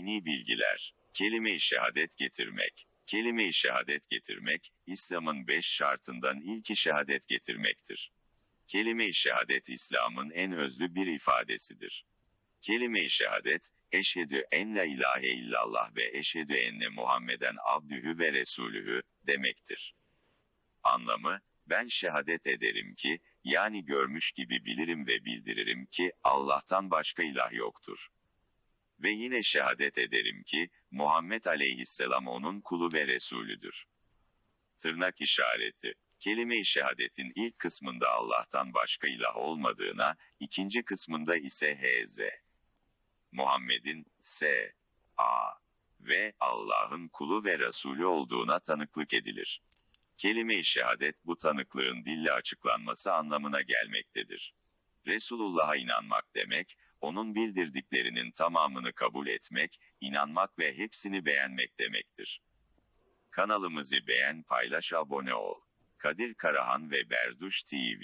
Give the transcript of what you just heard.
Dini bilgiler. Kelime-i şehadet getirmek. Kelime-i şehadet getirmek, İslam'ın beş şartından ilki şehadet getirmektir. Kelime-i şehadet İslam'ın en özlü bir ifadesidir. Kelime-i şehadet, eşhedü en la ilahe illallah ve eşhedü enne Muhammeden abdühü ve resulühü demektir. Anlamı, ben şehadet ederim ki, yani görmüş gibi bilirim ve bildiririm ki, Allah'tan başka ilah yoktur. Ve yine şehadet ederim ki, Muhammed aleyhisselam onun kulu ve Resulüdür. Tırnak işareti. Kelime-i şehadetin ilk kısmında Allah'tan başka ilah olmadığına, ikinci kısmında ise H.Z. Muhammed'in S. A. ve Allah'ın kulu ve Resulü olduğuna tanıklık edilir. Kelime-i şehadet bu tanıklığın dille açıklanması anlamına gelmektedir. Resulullah'a inanmak demek, onun bildirdiklerinin tamamını kabul etmek, inanmak ve hepsini beğenmek demektir. Kanalımızı beğen, paylaş, abone ol. Kadir Karahan ve Berduş TV